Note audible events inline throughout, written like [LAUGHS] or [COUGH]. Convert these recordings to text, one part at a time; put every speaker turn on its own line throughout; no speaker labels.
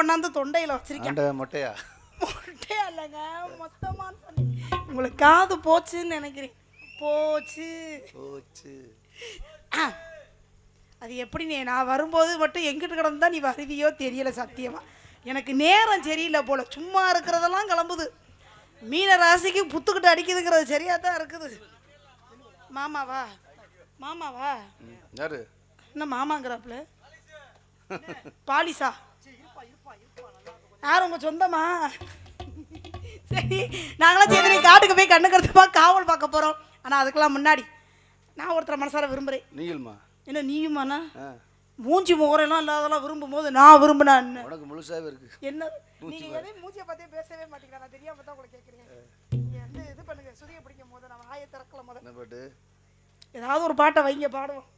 கொண்டாந்து தொண்டையில வச்சிருக்கேன்.
மொட்டையா
மொட்டையா? இல்லைங்க மொத்தமான சொன்னேன். உங்களுக்கு காது போச்சுன்னு நினைக்கிறேன். போச்சு.
போச்சு.
ஆ. அது எப்படி நீ நான் வரும்போது மட்டும் எங்கிட்டு கிடந்தா நீ வருவியோ தெரியல சத்தியமா. எனக்கு நேரம் சரியில்லை போல. சும்மா இருக்கிறதெல்லாம் கிளம்புது. மீன ராசிக்கு புத்துக்கிட்டு அடிக்குதுங்கிறது சரியா தான் இருக்குது. மாமாவா மாமாவா என்ன மாமாங்கிறாப்புல? பாலிசா. யார் உங்க சொந்தமா? சரி நாங்களாம் சேர்ந்து நீ காட்டுக்கு போய் கண்ணுக்கிறதுப்பா காவல் பார்க்க போறோம். ஆனா அதுக்கெல்லாம் முன்னாடி நான் ஒருத்தரை மனசார விரும்புறேன்.
நீங்களுமா
என்ன நீயுமாண்ணா? மூஞ்சி முகரெல்லாம் இல்லாதெல்லாம் விரும்பும் போது நான் விரும்பினா என்ன?
உனக்கு முழுசாவே இருக்கு.
என்ன? நீங்க எதையும் மூஞ்சியை பார்த்தே பேசவே மாட்டீங்களா நான் தெரியாம தான் உங்களை கேட்குறேன் நீங்க வந்து இது பண்ணுங்க. சுதியை பிடிக்கும் போது நான் வாயை திறக்கல முத
என்ன பாட்டு?
ஏதாவது ஒரு பாட்டை வைங்க பாடுவோம்.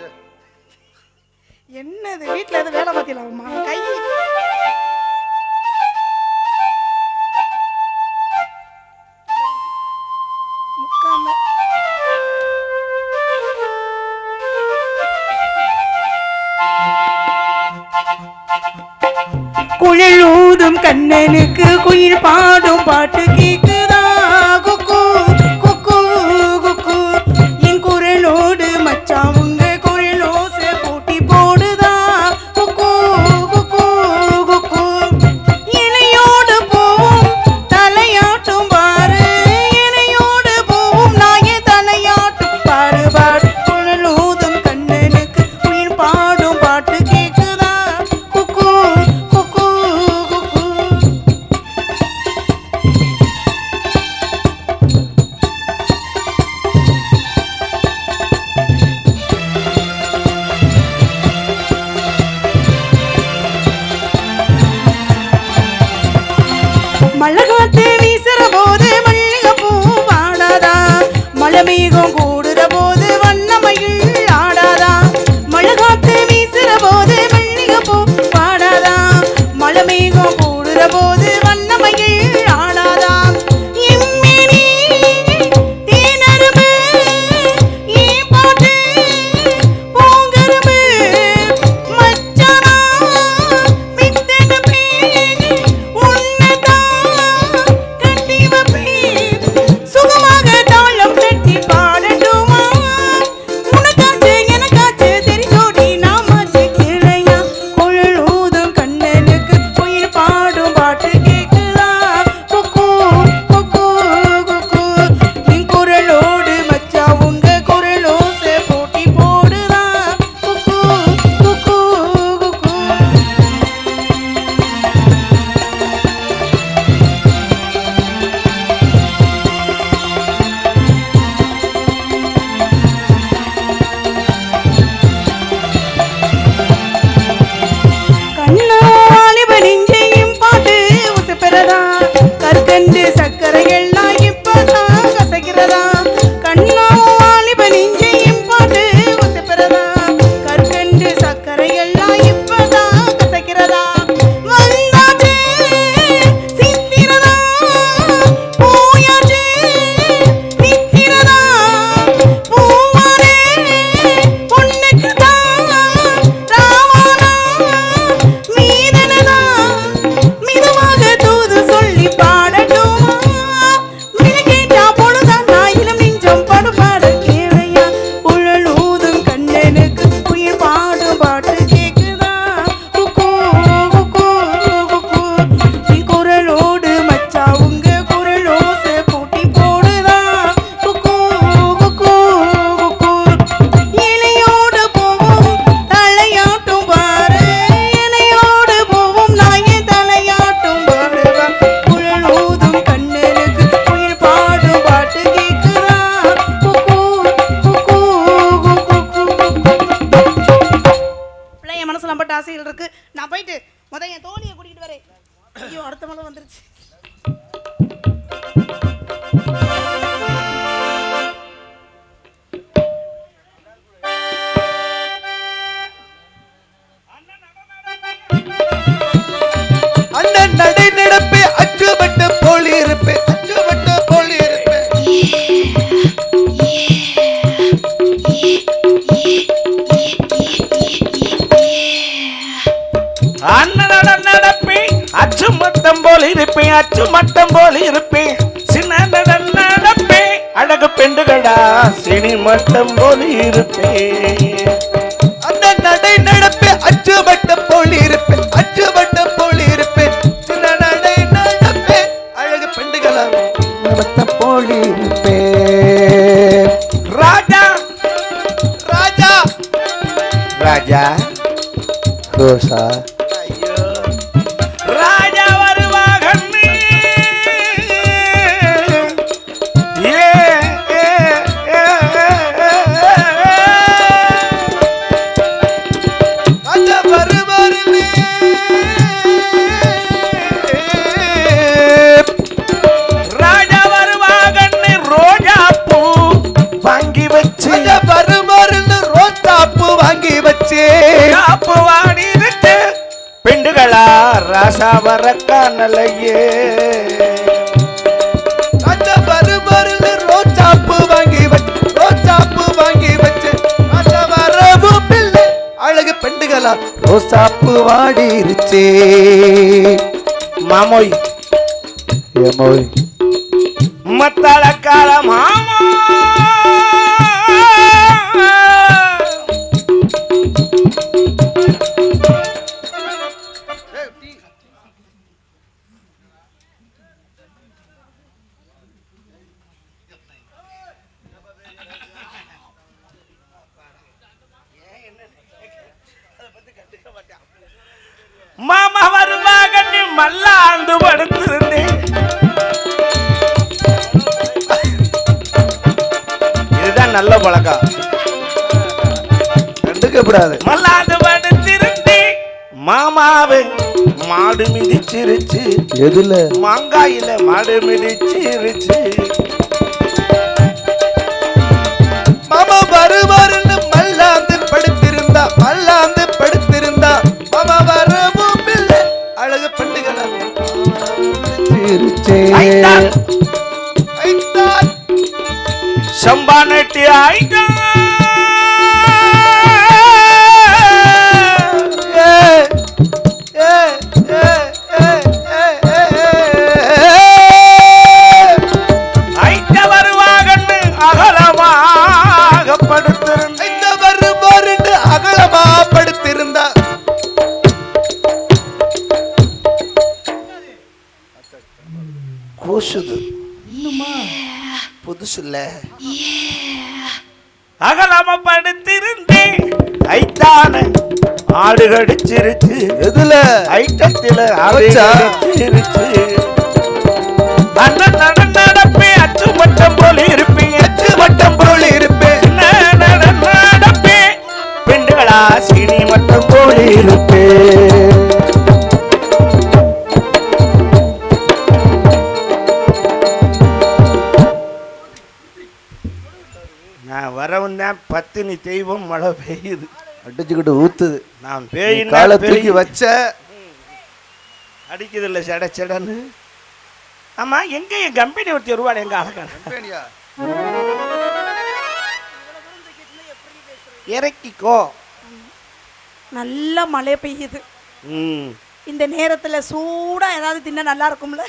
சரி.
என்னது? வீட்டில் எதுவும் வேலை பார்த்திலாமா கை. குழல் ஊதும் கண்ணனுக்கு குயில் பாடும் பாட்டு கேட்க
அச்சு மட்டம் போல் இருப்பேன். சின்ன நட- நடப்பேன். அழகு பெண்டுகளா சினி மட்டம் போல் இருப்பேன்.
அந்த நடை நடப்பே அச்சு வட்டம் போல் இருப்பேன். அச்சு வட்டம் போல் இருப்பேன். சின்ன நடை நடப்பே அழகு பெண்டுகளா மட்டம் போல் இருப்பேன்.
ராஜா
ராஜா.
ராஜா
ரோசா
பெண்டுகளா ரோசா
பூ வாடிருச்சே
மாமோய்.
ஏமோய்
மத்தள கால மல்லாந்து படுத்திருந்தேன். இதுதான் நல்ல பழக்கம்.
கண்டுக்கப்படாது.
மல்லாந்து படுத்திருந்தேன். மாமாவே மாடு மிதிச்சிருச்சு.
எதுல?
மாங்காயில மாடு மிதிச்சிருச்சு.
மாமா வருவாருன்னு மல்லாந்து படுத்திருந்தா மல்லாந்து
ஐத்தான்.
ஐத்தான்.
சம்பா ஆடு கடிச்சிருச்சு.
எதுல?
ஐட்டத்தில நடன் நடப்பே அச்சு வட்டம் போல இருப்பீங்க
எட்டு வட்டம் போல் இருப்பேன்
நடப்பே. பெண்டுகளா சீனி வட்டம் போல இருப்பே. நான் வரவும் தான் பத்தினி தெய்வம் மழை பெய்யுது.
அடிச்சுக்கிட்டு ஊத்துது.
நான்
நீ
பேயின்னா
காலை தூக்கி வச்ச
அடிக்குது இல்லை சட சடன்னு. ஆமா எங்க என் கம்பெனி ஒருத்தி வருவாள் எங்க அழகான? இறக்கிக்கோ.
நல்ல மழை பெய்யுது.
ம்.
இந்த நேரத்துல சூடா ஏதாவது தின்ன நல்லா இருக்கும்ல?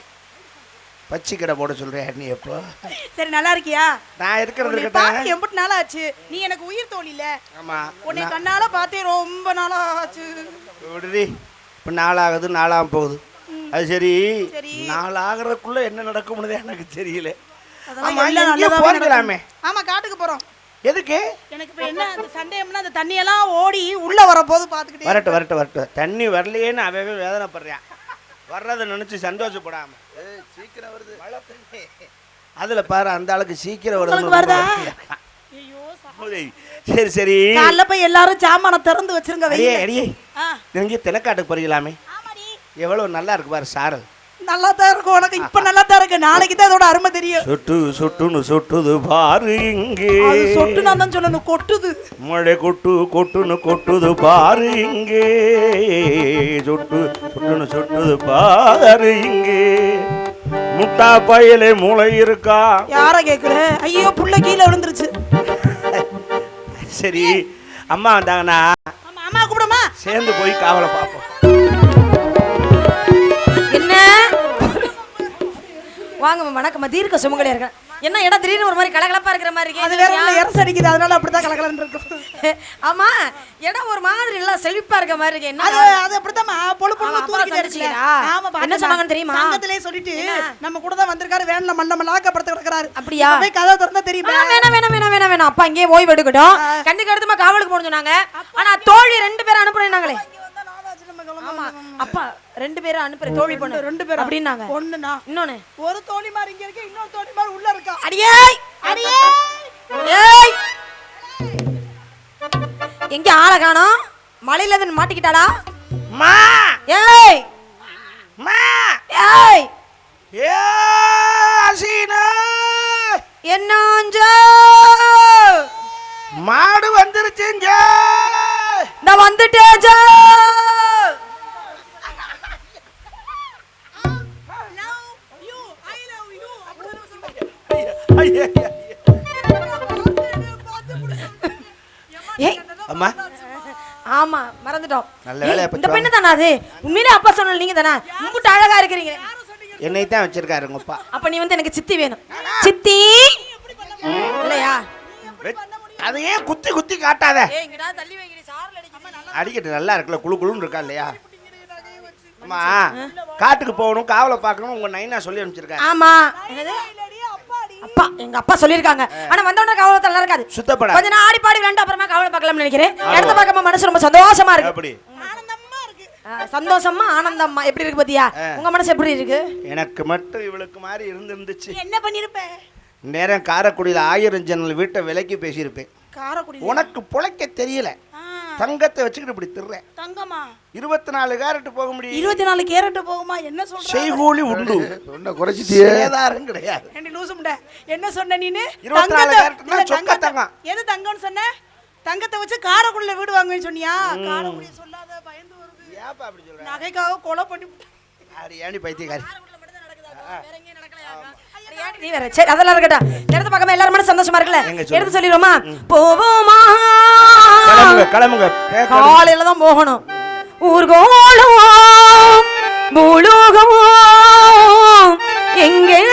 பச்சை கடை போட சொல்றியா நீ எப்போ?
சரி நல்லா இருக்கியா?
நான் இருக்கிறது
பார்த்து எம்பிட்டு நாள் ஆச்சு நீ எனக்கு உயிர் தோழில
ஆமா.
உன்னை கண்ணால பார்த்தே ரொம்ப நாளா ஆச்சு
விடுதி இப்போ நாளாகுது நாளாக போகுது. அது சரி. நாளாகிறதுக்குள்ள என்ன நடக்கும்னு எனக்கு தெரியல. ஆமா
நடக்கும். ஆமா காட்டுக்கு போறோம்.
எதுக்கு?
எனக்கு இப்ப என்ன அந்த சண்டேம்னா அந்த தண்ணியெல்லாம் ஓடி உள்ள வரப்போது பாத்துக்கிட்டே
வரட்டும் வரட்டும் வரட்டும். தண்ணி வரலையேன்னு அவன் வேதனைப்படுறான். வர்றதை நினைச்சு சந்தோஷப்படாம.
சீக்கிரம் வருது.
அதுல பாரு அந்த ஆளுக்கு சீக்கிரம்
வருதா?
சரி சரி.
காலைல போய் எல்லாரும் சாமானை திறந்து வச்சிருங்க
அடியே அடியே.
ஆ.
நீங்க தெனக்காட்டுக்கு போறீங்களாமே?
ஆமாடி.
எவ்வளவு நல்லா இருக்கு பாரு சாரு
நல்லா தான் இருக்கும். உனக்கு இப்ப நல்லா தான் இருக்கு. நாளைக்கு தான் அதோட அருமை தெரியும்.
சொட்டு சொட்டுன்னு சொட்டுது பாரு இங்கே.
அது சொட்டு நான் தான் சொல்லணும் கொட்டுது.
மழை கொட்டு கொட்டுன்னு கொட்டுது பாரு இங்கே. சொட்டு சொட்டுன்னு சொட்டுது பாரு இங்கே. முட்டா பையிலே மூளை இருக்கா?
யார கேக்குற? ஐயோ புள்ள கீழே விழுந்துருச்சு.
சரி அம்மா வந்தாங்கன்னா
ஆமா அம்மா கூப்பிடுமா
சேர்ந்து போய் காவலை பார்ப்போம்.
வாங்கம்மா வணக்கம்மா. தீர்க்க சுமங்கலியா இருக்கேன். என்ன இடம் திடீர்னு ஒரு மாதிரி கலகலப்பா இருக்கிற மாதிரி
அது
இருக்கே
வேற ஒண்ணு எரசு அடிக்குது. அதனால அப்படித்தான் கலக்கலன்னு இருக்கும். [LAUGHS]
ஆமா இடம் ஒரு மாதிரி இல்ல செழிப்பா இருக்க மாதிரி இருக்கு. என்ன
அது அது அப்படித்தாம்மா பொழு பொழு
சந்திச்சீங்களா?
இருக்குல்ல. ஆமா
என்ன. சொன்னாங்கன்னு தெரியுமா?
சங்கத்திலே சொல்லிட்டு நம்ம கூட தான் வந்திருக்காரு வேன்ல மண்டம லாக்கப்படுத்த கிடக்குறாரு.
அப்படியா?
போய் கதவை திறந்தா தெரியுமா?
ஆ, வேணாம் வேணாம் வேணாம் வேணாம் வேணாம். அப்பா இங்கேயே ஓய்வு எடுக்கட்டும். கண்டுக்கு எடுத்துமா காவலுக்கு போகணும் சொன்னாங்க. ஆனா தோழி ரெண்டு பேரும் அனுப்புனாங்களே ஆமா. அப்பா ரெண்டு பேரும் அனுப்புற தோழி பொண்ணு
ரெண்டு பேரும்
அப்படின்னாங்க.
ஒண்ணுனா
இன்னொன்னு.
ஒரு தோழி மாதிரி இங்க இருக்கு இன்னொரு தோழி மாதிரி உள்ள இருக்கா?
அடியே
அடியே
ஏய் எங்க ஆளை காணோம்? மலையில இருந்து மாட்டிக்கிட்டாளா?
மா!
ஏய்!
மா!
ஏய்!
ஏ அசீனா!
என்னாஞ்சோ
மாடு வந்துருச்சுங்க.
நான் வந்துட்டேன்
அம்மா.
ஆமா மறந்துட்டோம்.
நல்ல வேலையா
இந்த பெண்ணு தானே அது? உண்மையிலே அப்பா சொன்ன நீங்க தானே? உங்ககிட்ட அழகா இருக்கிறீங்க.
என்னை தான் வச்சிருக்காரு உங்க அப்பா.
அப்ப நீ வந்து எனக்கு சித்தி வேணும். சித்தி! இல்லையா?
அதை ஏன் குத்தி குத்தி காட்டாத? அடிக்கட்டு நல்லா இருக்குல்ல குளு குளுன்னு இருக்கா இல்லையா? அம்மா காட்டுக்கு போகணும் காவலை பார்க்கணும் உங்க நைனா சொல்லி அனுப்பிச்சிருக்காரு
ஆமா. அப்பா எங்க அப்பா சொல்லிருக்காங்க ஆனா வந்த உடனே கவலை நல்லா இருக்காது.
சுத்தப்படா.
கொஞ்ச நாள் ஆடி பாடி விளையாண்டு அப்புறமா கவலை பார்க்கலாம்னு நினைக்கிறேன். இடத்த பார்க்காம மனசு ரொம்ப சந்தோஷமா இருக்கு.
அப்படி.
சந்தோஷமா ஆனந்தம்மா எப்படி இருக்கு பாத்தியா? உங்க மனசு எப்படி இருக்கு?
எனக்கு மட்டும் இவளுக்கு மாதிரி இருந்திருந்துச்சு.
என்ன பண்ணிருப்ப?
நேரம் காரைக்குடியில் ஆயிரம் ஜன்னல் வீட்டை விலைக்கு பேசியிருப்பேன்.
காரக்குடி
உனக்கு பொழைக்க தெரியல. தங்கத்தை வச்சுக்கிட்டு இப்படி திர்றேன்
தங்கமா?
இருபத்தி நாலு கேரட் போக முடியும்.
இருபத்தி நாலு கேரட் போகுமா? என்ன சொல்ற?
செய்கூலி உண்டு.
சொன்ன குறைச்சிட்டியே.
சேதாரம் கிடையாது.
ஏண்டி லூசு முண்டை? என்ன சொன்ன நீனு?
இருபத்தி நாலு கேரட்னா சொக்க தங்கம்.
எது தங்கம்னு சொன்ன? தங்கத்தை வச்சு காரைக்குடியில வீடு வாங்குவேன்னு சொன்னியா? காரைக்குடிய சொல்லாத பயந்து வருது.
ஏப்பா அப்படி சொல்ற?
நகைக்காக கொலை பண்ணி
அடி ஏண்டி பைத்தியக்காரி?
நீ வேற? சரி அதெல்லாம் இருக்கட்டும். இடத்த பார்க்காம எல்லாரும் சந்தோஷமா இருக்குல்ல. எடுத்து சொல்லிடுவோமா? போவோமா?
கிளம்புங்க கிளம்புங்க.
காலையில தான் போகணும் ஊர்கோலம் பூலோகம் எங்கெங்கோ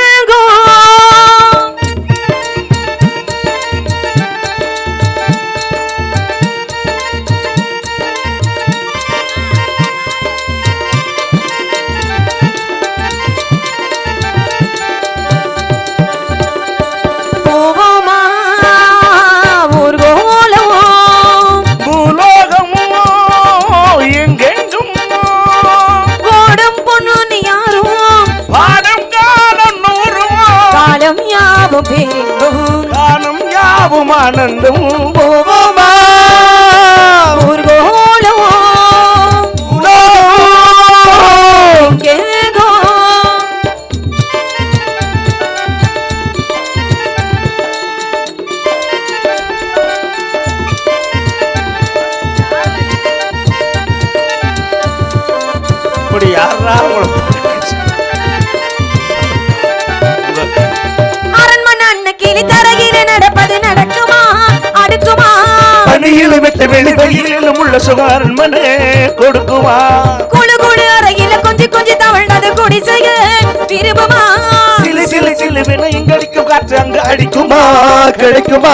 யாவும் பேரும்
யாவும் ஆனந்தம்
போவோமா
பணியில் விட்டு வெளிவெளியில் உள்ள சுகாரன் மனே கொடுக்குமா
குழு குழு அறையில கொஞ்சி கொஞ்சி தவழ்ந்தது குடிசைய விரும்புமா
சிலு சிலு சிலு வினையும் கடிக்கும் காற்று அங்கு அடிக்குமா கிடைக்குமா?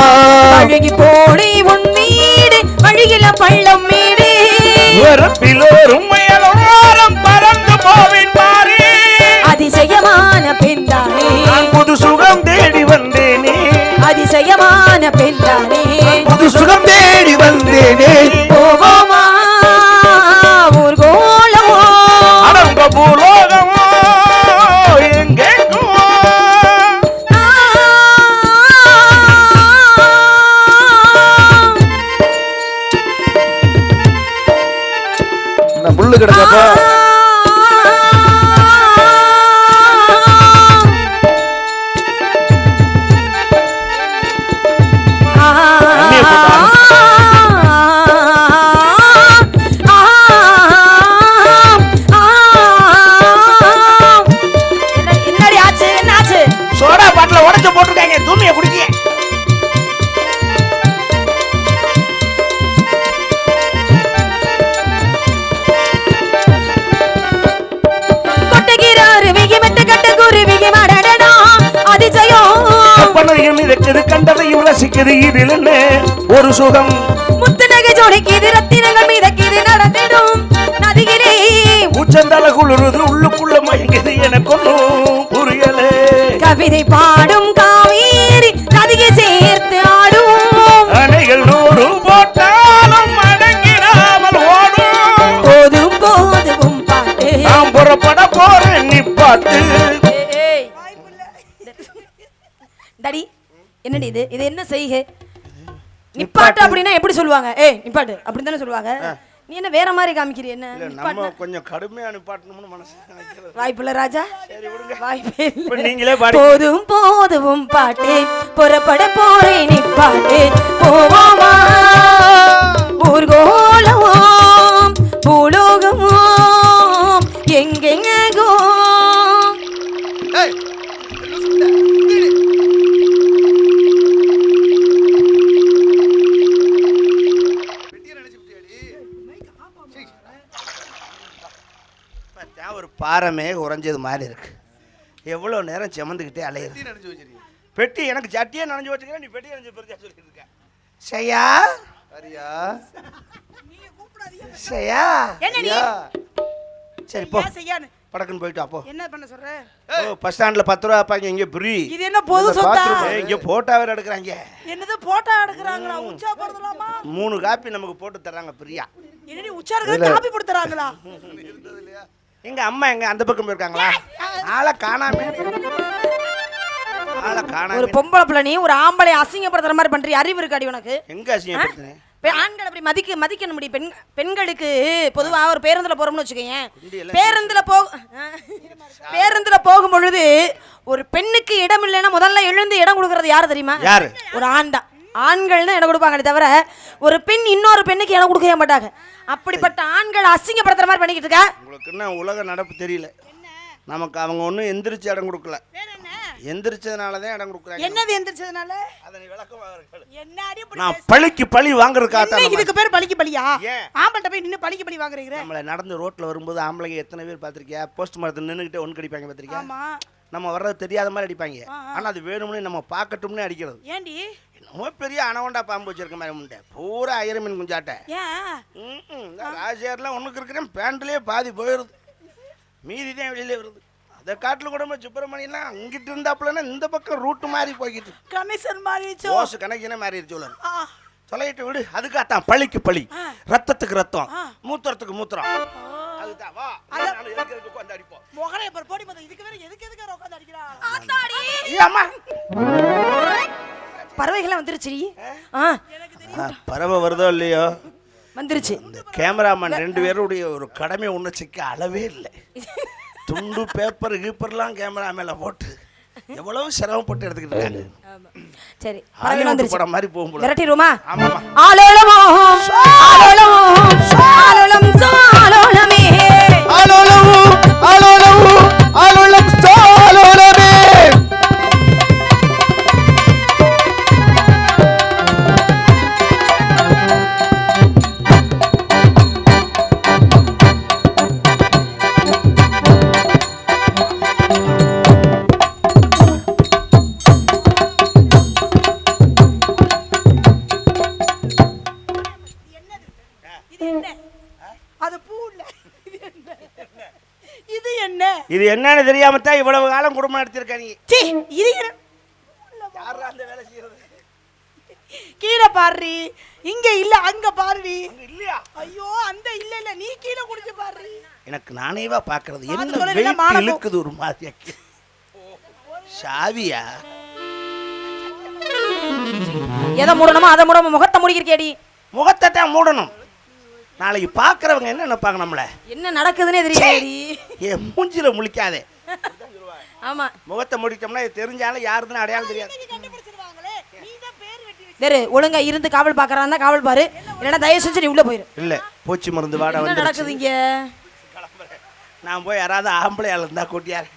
அழகி போடி உன் வீடு வழியில பள்ளம் மீடு
வரப்பிலோரும் முயலோரம் பறந்து போவின் பாரி.
அதிசயமான பெண்தானே.
நான் புது சுகம் தேடி வந்தேனே.
அதிசயமான
தேடி வந்தேனே
போவோமா ஊர்கோலமோ?
அடங்க பூலோகமோ? எங்கெங்கோ
ஆ.
நான் புல்லு கிடக்கப்பா
ரசிக்குது கண்டதையும் ரசிக்குது இதில் என்ன? ஒரு சுகம்.
முத்துநகை ஜோடிக்குது ரத்தினங்கள் மீதக்கிது நடந்திடும். நதியிலே.
உச்சந்தல குளிருது உள்ளுக்குள்ள மயங்குது எனக்கு ஒன்றும் புரியலே.
கவிதை பாடும் காவேரி நதியை சேர்த்து ஆடும்.
அணைகள் நூறு போட்டாலும் அடங்கிடாமல் ஓடும்.
போதும் போதும் பாட்டு.
நான் புறப்பட போறேன் நிப்பாட்டு
ஏய். டாடி என்னடி இது? இது என்ன செய்கை? நிப்பாட்டு. அப்படின்னா எப்படி சொல்லுவாங்க? ஏய் நிப்பாட்டு. அப்படின்னு தானே சொல்லுவாங்க நீ என்ன வேற மாதிரி காமிக்கிறீ என்ன?
நம்ம? கொஞ்சம் கடுமையா நிப்பாட்டணும்னு மனசு
வாய்ப்பில்ல ராஜா. வாய்ப்பே
நீங்களே பாடி
போதும் போதும் பாட்டு. புறப்பட போறேன் நிப்பாட்டு. போவோமா? ஊர்கோலமோ? பூலோகமோ
பாறமே உறைஞ்சது மாதிரி இருக்கு. எவ்வளோ நேரம் செமந்துக்கிட்டே அலையுது
நினைச்சு வச்சிருக்கீங்க.
பெட்டி எனக்கு சட்டியே நனைஞ்சு வச்சுக்கிறேன் நீ பெட்டி நனைஞ்சு பெருசா சொல்லிட்டு இருக்க. செய்யா
சரியா?
செய்யா
என்ன நீ?
ஐயா. சரி போ. படக்குன்னு போயிட்டு வா, போ.
என்ன பண்ண சொல்ற?
ஓ பஸ் ஸ்டாண்ட்ல பத்து ரூபா வைப்பாங்க இங்கே
இது என்ன பொது சொத்தா?
இங்கே போட்டா வேற எடுக்கிறாங்க.
என்னது போட்டோ எடுக்கிறாங்களா? உச்சா படுத்தலாமா
மூணு காப்பி நமக்கு போட்டு தர்றாங்க ஃப்ரீயா.
என்னடி உச்சா இருக்கிற காப்பி கொடுத்துறாங்களா
எங்க அம்மா எங்க அந்த பக்கம் போயிருக்காங்களா? ஆளை காணாம ஆளை
ஒரு
காணாம
பொம்பளை பிள்ளை நீ ஒரு ஆம்பளை அசிங்கப்படுத்துற மாதிரி பண்றீ அறிவு இருக்காடி உனக்கு.
எங்க அசிங்கப்படுத்தினேன்
பெ- ஆண்கள் அப்படி மதிக்க மதிக்கணும் முடி. பெண் பெண்களுக்கு பொதுவா ஒரு பேருந்துல போறோம்னு வச்சுக்கோங்க பேருந்துல போ பேருந்துல போகும் பொழுது ஒரு பெண்ணுக்கு இடம் இல்லைன்னா முதல்ல எழுந்து இடம் கொடுக்கறது யாரு தெரியுமா?
யாரு?
ஒரு ஆண் தான் ஆண்கள் தான் இடம் கொடுப்பாங்களே தவிர ஒரு பெண் இன்னொரு பெண்ணுக்கு இடம் கொடுக்கவே மாட்டாங்க. அப்படிப்பட்ட ஆண்கள் அசிங்கப்படுத்துற மாதிரி பண்ணிக்கிட்டு இருக்கா?
உங்களுக்கு என்ன உலக நடப்பு தெரியல. நமக்கு அவங்க ஒன்றும் எந்திரிச்சு இடம் கொடுக்கல.
வேற என்ன
எந்திரிச்சதுனால தான் இடம் கொடுக்குறாங்க.
என்னது எந்திரிச்சதுனால?
அதனை விளக்கமாக
என்ன அடி இப்படி
நான் பழிக்கு பழி வாங்குறதுக்காக தான்
இதுக்கு பேர் பழிக்கு பழியா? ஆம்பள்கிட்ட போய் நின்னு பழிக்கு பழி வாங்குறீங்க?
நம்மளை நடந்து ரோட்ல வரும்போது ஆம்பளைங்க எத்தனை பேர் பார்த்திருக்கியா? போஸ்ட் மரத்தில் நின்றுக்கிட்டே ஒன்று அடிப்பாங்க பார்த்திருக்கியா?
ஆமா.
நம்ம வர்றது தெரியாத மாதிரி அடிப்பாங்க. ஆனா அது வேணும்னு நம்ம பார்க்கட்டும்னு அடிக்கிறது.
ஏண்டி?
என்னமோ பெரிய அனவண்டா பாம்பு வச்சிருக்க மாதிரி முண்டை. பூரா ஐயர் மீன் குஞ்சாட்டை. ராஜேர்லாம் ஒன்றுக்கு இருக்கிறேன் பேண்ட்லேயே பாதி போயிடுது. மீதி தான் வெளியில வருது. அதை காட்டில் கூட சுப்பிரமணியெல்லாம் அங்கிட்டு இருந்தாப்புலன்னா இந்த பக்கம் ரூட்டு மாதிரி போய்கிட்டு
கமிஷன் மாறிச்சோ
ஓசு கணக்கின சொல்லணும்
ஆ,
சொல்லிட்டு விடு. அதுக்காகத்தான் பழிக்கு பழி. ரத்தத்துக்கு ரத்தம். மூத்திரத்துக்கு மூத்திரம். அதுதான். வா. உட்காந்து அடிப்போம்.
போடி இதுக்கு வேற எதுக்கு எதுக்கு உட்காந்து அடிக்கிறா
ஏ அம்மா.
பறவைகள்லாம் வந்துருச்சு ஆ?
பறவை வருதோ இல்லையோ?
வந்துருச்சு.
இந்த கேமராமேன் ரெண்டு பேருடைய ஒரு கடமை உணர்ச்சிக்கு அளவே இல்லை. துண்டு பேப்பர் கீப்பர்லாம் கேமரா மேல போட்டு எவ்வளவு சிரமப்பட்டு எடுத்துக்கிட்டு இருக்காங்க.
சரி
ஹாலிவுட்
வந்துருச்சு.
படம் மாதிரி போகும்போது
விரட்டிடுவோமா?
ஆமாமா
ஆலோலமோ ஆலோலமோ ஆலோலம்
இது
என்னன்னு தெரியாம தான் இவ்வளவு காலம் குடும்பம் நடத்திருக்க நீ.
சீ இது என்ன?
யாரா அந்த வேலை செய்யறது?
கீழே பாருடி. இங்க இல்ல அங்க பாருடி.
அங்க இல்லையா?
ஐயோ அந்த இல்ல இல்ல. நீ கீழே குடிச்சு பாருடி.
எனக்கு நானேவா பாக்குறது
பார்த்து
என்ன
சொல்ல,
வெயிட் இழுக்குது ஒரு மாதிரியா சாவியா
எதை மூடணுமோ அதை மூடாம முகத்தை மூடிக்கிறியாடி.
முகத்தை தான் மூடணும். நாளைக்கு பாக்குறவங்க என்ன நினைப்பாங்க நம்மள?
என்ன நடக்குதுன்னே தெரியலடி
ஏன் மூஞ்சில முழிக்காதே.
ஆமா.
முகத்தை மூடிட்டோம்னா இது தெரிஞ்சாலும் யாருதுன்னு அடையாளம் தெரியாது.
தெரு ஒழுங்கா இருந்து காவல் பாக்குறான் காவல் பாரு. இல்லைன்னா தயவு செஞ்சு நீ உள்ள போயிரு.
இல்ல பூச்சி மருந்து வாட
என்ன
வந்து
நடக்குது இங்க?
நான் போய் யாராவது ஆம்பளை ஆள் இருந்தா கூட்டியாரு.